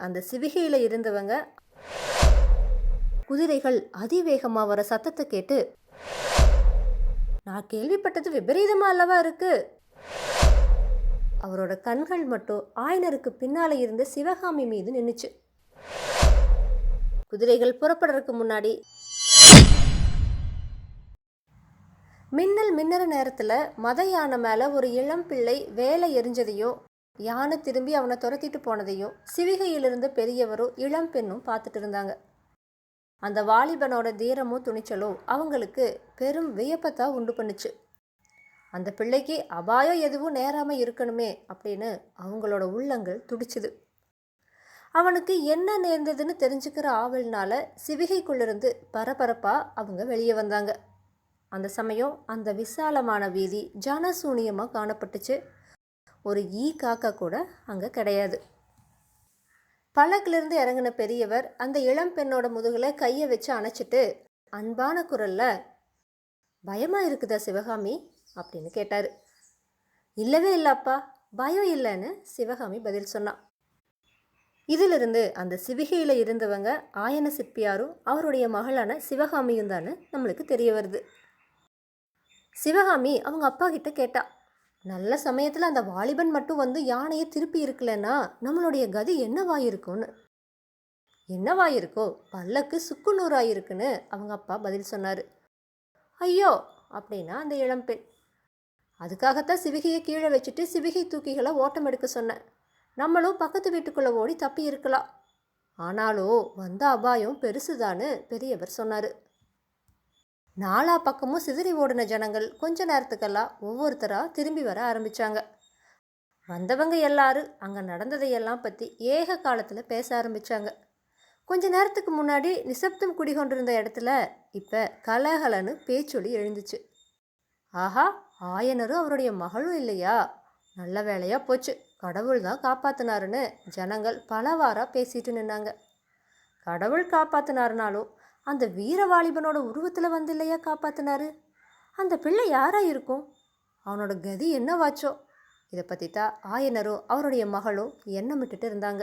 அந்த சிவிகையில் இருந்தவங்க குதிரைகள் அதிவேகமாக வர சத்தத்தை கேட்டு நான் கேள்விப்பட்டது விபரீதமா அல்லவா இருக்கு? அவரோட கண்கள் மட்டும் ஆயனருக்கு பின்னால இருந்த சிவகாமி மீது நின்றுச்சு குதிரைகள் புறப்படுறதுக்கு முன்னாடி மின்னல் மின்னற நேரத்தில் மத யானை மேலே ஒரு இளம் பிள்ளை வேலை எரிஞ்சதையும் யானை திரும்பி அவனை துரத்திட்டு போனதையும் சிவிகையிலிருந்து பெரியவரும் இளம் பெண்ணும் பார்த்துட்டு இருந்தாங்க. அந்த வாலிபனோட தீரமும் துணிச்சலும் அவங்களுக்கு பெரும் வியப்பத்தா உண்டு பண்ணுச்சு. அந்த பிள்ளைக்கு அபாயம் எதுவும் நேராமல் இருக்கணுமே அப்படின்னு அவங்களோட உள்ளங்கள் துடிச்சுது. அவனுக்கு என்ன நேர்ந்ததுன்னு தெரிஞ்சுக்கிற ஆவல்னால சிவிகைக்குள்ளிருந்து பரபரப்பாக அவங்க வெளியே வந்தாங்க. அந்த சமயம் அந்த விசாலமான வீதி ஜனசூனியமாக காணப்பட்டுச்சு. ஒரு ஈ காக்கா கூட அங்கே கிடையாது. பழக்கிலிருந்து இறங்கின பெரியவர் அந்த இளம் பெண்ணோட முதுகில் கையை வச்சு அணைச்சிட்டு அன்பான குரலில் பயமாக இருக்குதா சிவகாமி? அப்படின்னு கேட்டார். இல்லவே இல்லைப்பா பயம் இல்லைன்னு சிவகாமி பதில் சொன்னான். இதிலிருந்து அந்த சிவிகையில் இருந்தவங்க ஆயன சிற்பியாரும் அவருடைய மகளான சிவகாமியும் தானே நம்மளுக்கு தெரிய வருது. சிவகாமி அவங்க அப்பா கிட்ட கேட்டா நல்ல சமயத்தில் அந்த வாலிபன் மட்டும் வந்து யானையை திருப்பி இருக்கலன்னா நம்மளுடைய கதி என்னவாயிருக்கும்னு? என்னவாயிருக்கோ? பல்லக்கு சுக்குநூறாயிருக்குன்னு அவங்க அப்பா பதில் சொன்னார். ஐயோ! அப்படின்னா அந்த இளம்பெண். அதுக்காகத்தான் சிவிகையை கீழே வச்சுட்டு சிவிகை தூக்கிகளை ஓட்டம் எடுக்க சொன்னேன் நம்மளும் பக்கத்து வீட்டுக்குள்ளே ஓடி தப்பி இருக்கலாம் ஆனாலும் வந்த அபாயம் பெருசுதான்னு பெரியவர் சொன்னார். நாலா பக்கமும் சிதறி ஓடின ஜனங்கள் கொஞ்ச நேரத்துக்கெல்லாம் ஒவ்வொருத்தராக திரும்பி வர ஆரம்பித்தாங்க வந்தவங்க எல்லாரும் அங்கே நடந்ததையெல்லாம் பற்றி ஏக காலத்தில் பேச ஆரம்பித்தாங்க கொஞ்ச நேரத்துக்கு முன்னாடி நிசப்தம் குடிகொண்டிருந்த இடத்துல இப்போ கலகலன்னு பேச்சொலி எழுந்துச்சு. ஆஹா ஆயனரும் அவருடைய மகளும் இல்லையா? நல்ல வேலையாக போச்சு. கடவுள் தான் காப்பாத்தினாருன்னு ஜனங்கள் பலவாரா பேசிட்டு நின்னாங்க. கடவுள் காப்பாத்தினாருனாலும் அந்த வீர வாலிபனோட உருவத்தில் வந்து இல்லையா காப்பாற்றினாரு அந்த பிள்ளை யாராக இருக்கும்? அவனோட கதி என்னவாச்சோ? இதை பற்றி தான் ஆயனரோ அவருடைய மகளும் எண்ணமிட்டுட்டு இருந்தாங்க.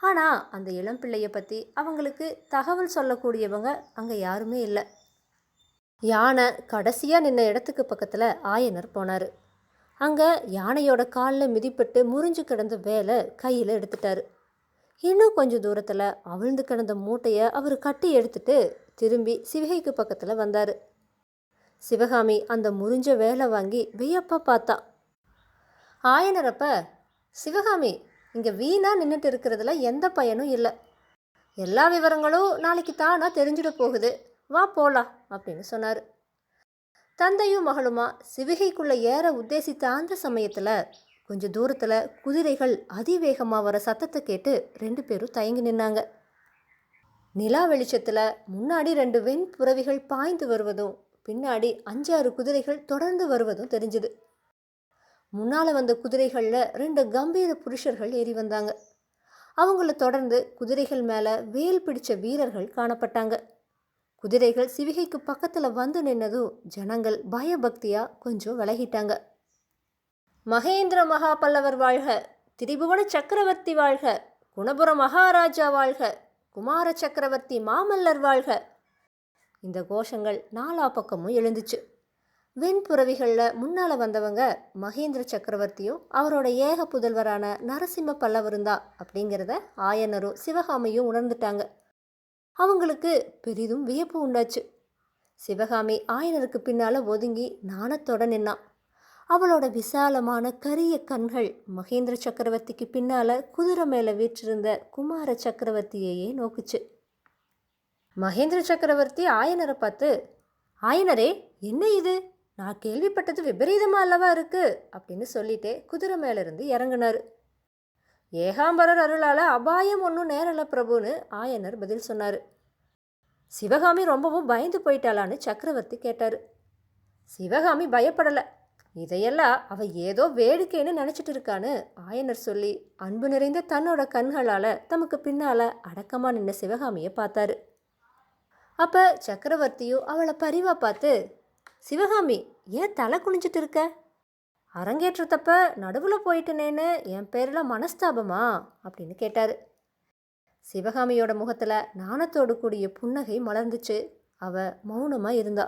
ஆனால் அந்த இளம் பிள்ளையை பற்றி அவங்களுக்கு தகவல் சொல்லக்கூடியவங்க அங்கே யாருமே இல்லை. யானை கடைசியாக நின்ன இடத்துக்கு பக்கத்தில் ஆயனர் போனார். அங்கே யானையோட காலில் மிதிப்பட்டு முறிஞ்சு கிடந்த வேலை கையில் எடுத்துட்டாரு. இன்னும் கொஞ்சம் தூரத்தில் அவிழ்ந்து கிடந்த மூட்டையை அவர் கட்டி எடுத்துட்டு திரும்பி சிவகைக்கு பக்கத்தில் வந்தார். சிவகாமி அந்த முறிஞ்ச வேலை வாங்கி வியப்பா பார்த்தா. ஆயனரப்ப சிவகாமி இங்கே வீணாக நின்றுட்டு இருக்கிறதுல எந்த பயனும் இல்லை. எல்லா விவரங்களும் நாளைக்கு தானா தெரிஞ்சிட போகுது. வா போலாம் அப்படின்னு சொன்னார். தந்தையும் மகளுமா சிவிகைக்குள்ளே ஏற உத்தேசித்த அந்த சமயத்தில் கொஞ்சம் தூரத்தில் குதிரைகள் அதிவேகமாக வர சத்தத்தை கேட்டு ரெண்டு பேரும் தயங்கி நின்னாங்க. நிலா வெளிச்சத்தில் முன்னாடி ரெண்டு வெண் புறவிகள் பாய்ந்து வருவதும் பின்னாடி அஞ்சாறு குதிரைகள் தொடர்ந்து வருவதும் தெரிஞ்சுது. முன்னால் வந்த குதிரைகளில் ரெண்டு கம்பீர புருஷர்கள் ஏறி வந்தாங்க. அவங்கள தொடர்ந்து குதிரைகள் மேலே வேல் பிடித்த வீரர்கள் காணப்பட்டாங்க. குதிரைகள் சிவிகைக்கு பக்கத்தில் வந்து நின்னதும் ஜனங்கள் பயபக்தியாக கொஞ்சம் விலகிட்டாங்க. மகேந்திர மகாபல்லவர் வாழ்க திரிபுவன சக்கரவர்த்தி வாழ்க குணபுர மகாராஜா வாழ்க குமார சக்கரவர்த்தி மாமல்லர் வாழ்க. இந்த கோஷங்கள் நாலா பக்கமும் எழுந்துச்சு. வெண்புறவிகளில் முன்னால் வந்தவங்க மகேந்திர சக்கரவர்த்தியும் அவரோட ஏக புதல்வரான நரசிம்ம பல்லவருந்தா அப்படிங்கிறத ஆயனரும் சிவகாமியும் உணர்ந்துட்டாங்க. அவங்களுக்கு பெரிதும் வியப்பு உண்டாச்சு. சிவகாமி ஆயனருக்கு பின்னால் ஒதுங்கி நாணத்தோட நின்னான். அவளோட விசாலமான கரிய கண்கள் மகேந்திர சக்கரவர்த்திக்கு பின்னால் குதிரை மேலே வீற்றிருந்த குமார சக்கரவர்த்தியையே நோக்குச்சு. மகேந்திர சக்கரவர்த்தி ஆயனரை பார்த்து ஆயனரே என்ன இது? நான் கேள்விப்பட்டது விபரீதமா அல்லவா இருக்கு? அப்படின்னு சொல்லிட்டே குதிரை மேலிருந்து இறங்கினார். ஏகாம்பரர் அருளால் அபாயம் ஒன்றும் நேரல பிரபுன்னு ஆயனர் பதில் சொன்னார். சிவகாமி ரொம்பவும் பயந்து போயிட்டாளான்னு சக்கரவர்த்தி கேட்டார். சிவகாமி பயப்படலை. இதையெல்லாம் அவ ஏதோ வேடிக்கைன்னு நினச்சிட்டு இருக்கான்னு ஆயனர் சொல்லி அன்பு நிறைந்த தன்னோட கண்களால் தமக்கு பின்னால் அடக்கமாக நின்ன சிவகாமியை பார்த்தாரு. அப்போ சக்கரவர்த்தியும் அவளை பரிவாக பார்த்து சிவகாமி ஏன் தலை குனிஞ்சிட்டு இருக்க? அரங்கேற்றத்தப்ப நடுவில் போயிட்டனேன்னு என் பேரில் மனஸ்தாபமா? அப்படின்னு கேட்டார். சிவகாமியோட முகத்தில் நாணத்தோடு கூடிய புன்னகை மலர்ந்துச்சு. அவ மௌனமாக இருந்தா.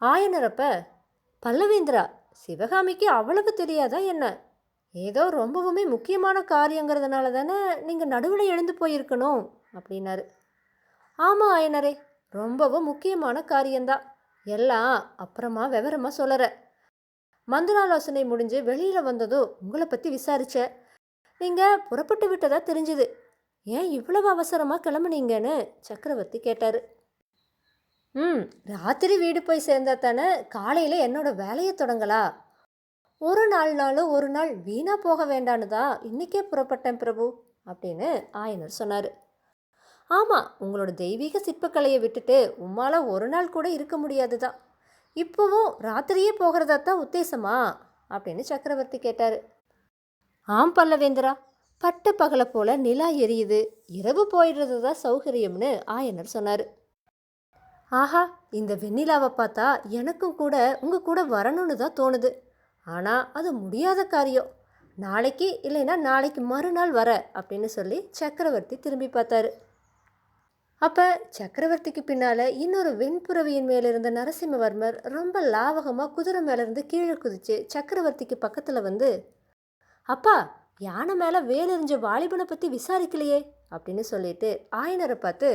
ஆயனரப்ப பல்லவேந்திரா சிவகாமிக்கு அவ்வளவு தெரியாதா என்ன? ஏதோ ரொம்பவுமே முக்கியமான காரியங்கிறதுனால தானே நீங்கள் நடுவில் எழுந்து போயிருக்கணும் அப்படின்னாரு. ஆமாம் ஆயனரே ரொம்பவும் முக்கியமான காரியம்தான் எல்லாம் அப்புறமா விவரமாக சொல்லற. மந்திராலோசனை முடிஞ்சு வெளியில் வந்ததும் உங்களை பற்றி விசாரிச்ச. நீங்கள் புறப்பட்டு விட்டதா தெரிஞ்சுது. ஏன் இவ்வளவு அவசரமாக கிளம்புனீங்கன்னு சக்கரவர்த்தி கேட்டார். ம் ராத்திரி வீடு போய் சேர்ந்தா தானே காலையில் என்னோட வேலையை தொடங்கலா? ஒரு நாள் நாளும் ஒரு நாள் வீணாக போக வேண்டான்னு தான் இன்றைக்கே புறப்பட்டேன் பிரபு அப்படின்னு ஆயனர் சொன்னார். ஆமாம் உங்களோட தெய்வீக சிற்பக்கலையை விட்டுட்டு உம்மால் ஒரு நாள் கூட இருக்க முடியாது தான். இப்போவும் ராத்திரியே போகிறதா தான் உத்தேசமா? அப்படின்னு சக்கரவர்த்தி கேட்டார். ஆம் பல்லவேந்திரா பட்ட பகலை போல நிலா எரியுது இரவு போயிடுறது தான் சௌகரியம்னு ஆயனர் சொன்னார். ஆஹா இந்த வெண்ணிலாவை பார்த்தா எனக்கும் கூட உங்கள் கூட வரணும்னு தான் தோணுது. ஆனால் அது முடியாத காரியம். நாளைக்கு இல்லைன்னா நாளைக்கு மறுநாள் வர அப்படின்னு சொல்லி சக்கரவர்த்தி திரும்பி பார்த்தாரு. அப்போ சக்கரவர்த்திக்கு பின்னால் இன்னொரு வெண்புறவியின் மேலே இருந்த நரசிம்மவர்மர் ரொம்ப லாவகமாக குதிரை மேலேருந்து கீழே குதிச்சு சக்கரவர்த்திக்கு பக்கத்தில் வந்து அப்பா யானை மேலே வேலெறிஞ்ச வாலிபனை பற்றி விசாரிக்கலையே அப்படின்னு சொல்லிட்டு ஆயனரை பார்த்து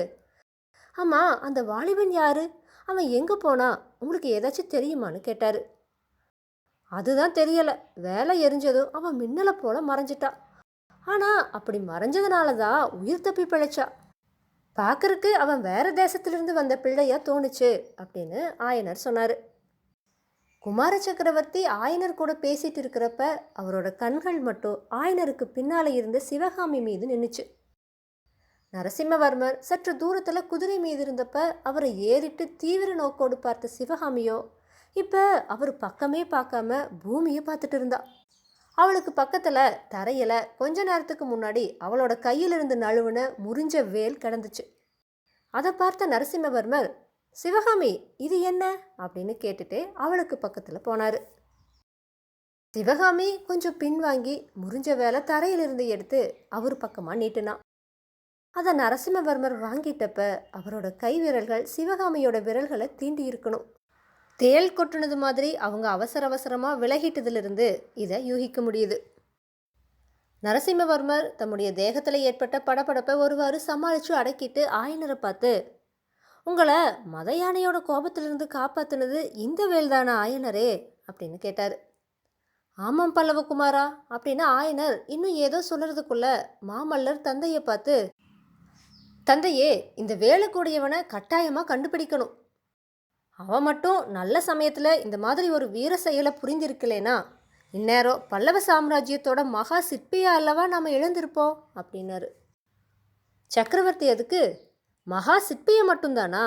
ஆமாம் அந்த வாலிபன் யாரு? அவன் எங்கே போனா? உங்களுக்கு ஏதாச்சும் தெரியுமான்னு கேட்டார். அதுதான் தெரியலை. வேலை எரிஞ்சதும் அவன் மின்னலை போல மறைஞ்சிட்டா. ஆனால் அப்படி மறைஞ்சதுனால தான் உயிர் தப்பி பிழைச்சா. பார்க்கறக்கு அவன் வேற தேசத்திலிருந்து வந்த பிள்ளையா தோணுச்சு அப்படின்னு ஆயனர் சொன்னார். குமார சக்கரவர்த்தி ஆயனர் கூட பேசிட்டு இருக்கிறப்ப அவரோட கண்கள் மட்டும் ஆயனருக்கு பின்னால் இருந்த சிவகாமி மீது நின்றுச்சு நரசிம்மவர்மர் சற்று தூரத்தில் குதிரை மீது இருந்தப்ப அவரை ஏறிட்டு தீவிர நோக்கோடு பார்த்த சிவகாமியோ இப்போ அவர் பக்கமே பார்க்காம பூமியை பார்த்துட்டு இருந்தா. அவளுக்கு பக்கத்தில் தரையில் கொஞ்ச நேரத்துக்கு முன்னாடி அவளோட கையிலிருந்து நழுவுன முறிஞ்ச வேல் கிடந்துச்சு. அதை பார்த்த நரசிம்மவர்மர் சிவகாமி இது என்ன? அப்படின்னு கேட்டுட்டு அவளுக்கு பக்கத்தில் போனார். சிவகாமி கொஞ்சம் பின்வாங்கி முறிஞ்ச வேலை தரையிலிருந்து எடுத்து அவர் பக்கமாக நீட்டினான் அதை நரசிம்மவர்மர் வாங்கிட்டப்ப அவரோட கை விரல்கள் சிவகாமியோட விரல்களை தீண்டி இருக்கணும். தேள் கொட்டுனது மாதிரி அவங்க அவசர அவசரமாக விலகிட்டதிலிருந்து இதை யூகிக்க முடியுது. நரசிம்மவர்மர் தம்முடைய தேகத்தில் ஏற்பட்ட படபடப்பை ஒருவாறு சமாளித்து அடக்கிட்டு ஆயனரை பார்த்து உங்களை மத யானையோட கோபத்திலிருந்து காப்பாற்றுனது இந்த வேல்தான ஆயனரே? அப்படின்னு கேட்டார். ஆமாம் பல்லவகுமாரா அப்படின்னு ஆயனர் இன்னும் ஏதோ சொல்கிறதுக்குள்ள மாமல்லர் தந்தையை பார்த்து தந்தையே இந்த வேலைக்கூடியவனை கட்டாயமாக கண்டுபிடிக்கணும். அவன் மட்டும் நல்ல சமயத்தில் இந்த மாதிரி ஒரு வீர செயலை புரிந்திருக்கலேனா இந்நேரம் பல்லவ சாம்ராஜ்யத்தோட மகா சிற்பியா அல்லவா நாம் எழுந்திருப்போம் அப்படின்னாரு. சக்கரவர்த்தி அதுக்கு மகா சிற்பியை மட்டும்தானா?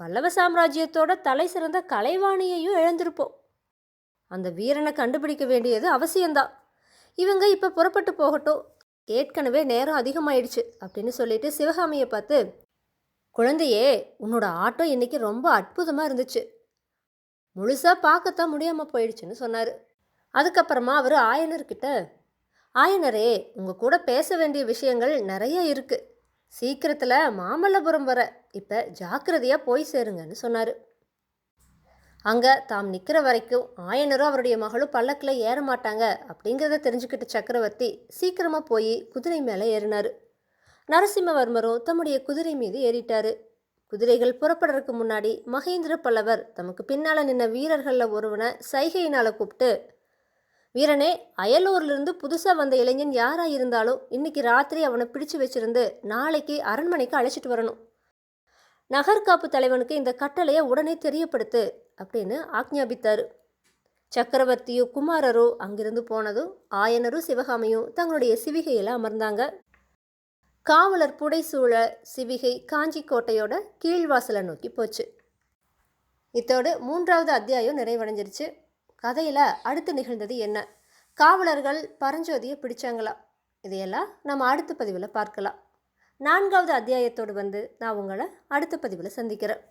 பல்லவ சாம்ராஜ்யத்தோட தலை சிறந்த கலைவாணியையும் எழுந்திருப்போம். அந்த வீரனை கண்டுபிடிக்க வேண்டியது அவசியம்தான். இவங்க இப்போ புறப்பட்டு போகட்டும் ஏற்கனவே நேரம் அதிகமாயிடுச்சு அப்படின்னு சொல்லிட்டு சிவகாமியை பார்த்து குழந்தையே உன்னோட ஆட்டோ இன்னைக்கு ரொம்ப அற்புதமாக இருந்துச்சு. முழுசாக பார்க்கத்தான் முடியாமல் போயிடுச்சுன்னு சொன்னார். அதுக்கப்புறமா அவர் ஆயனர்கிட்ட ஆயனரே உங்கள் கூட பேச வேண்டிய விஷயங்கள் நிறைய இருக்குது சீக்கிரத்தில் மாமல்லபுரம் வர இப்போ ஜாக்கிரதையாக போய் சேருங்கன்னு சொன்னார். அங்கே தாம் நிற்கிற வரைக்கும் ஆயனரும் அவருடைய மகளும் பல்லக்கில் ஏற மாட்டாங்க அப்படிங்கிறத தெரிஞ்சுக்கிட்ட சக்கரவர்த்தி சீக்கிரமாக போய் குதிரை மேலே ஏறினார். நரசிம்மவர்மரும் தம்முடைய குதிரை மீது ஏறிட்டாரு. குதிரைகள் புறப்படுறதுக்கு முன்னாடி மகேந்திர பல்லவர் தமக்கு பின்னால் நின்ன வீரர்களில் ஒருவனை சைகையினால் கூப்பிட்டு வீரனே அயலூர்லேருந்து புதுசாக வந்த இளைஞன் யாராக இருந்தாலும் இன்னைக்கு ராத்திரி அவனை பிடிச்சு வச்சிருந்து நாளைக்கு அரண்மனைக்கு அழைச்சிட்டு வரணும். நகர்காப்பு தலைவனுக்கு இந்த கட்டளையை உடனே தெரியப்படுத்து அப்படின்னு ஆக்ஞாபித்தார். சக்கரவர்த்தியோ குமாரரோ அங்கிருந்து போனதும் ஆயனரும் சிவகாமியும் தங்களுடைய சிவிகையில் அமர்ந்தாங்க. காவலர் புடைசூழ சிவிகை காஞ்சி கோட்டையோட கீழ்வாசலை நோக்கி போச்சு. இத்தோடு மூன்றாவது அத்தியாயம் நிறைவடைஞ்சிருச்சு. கதையில் அடுத்து நிகழ்ந்தது என்ன? காவலர்கள் பரஞ்சோதியை பிடிச்சாங்களா? இதையெல்லாம் நம்ம அடுத்த பதிவில் பார்க்கலாம். நான்காவது அத்தியாயத்தோடு வந்து நான் உங்களை அடுத்த பதிவில் சந்திக்கிறேன்.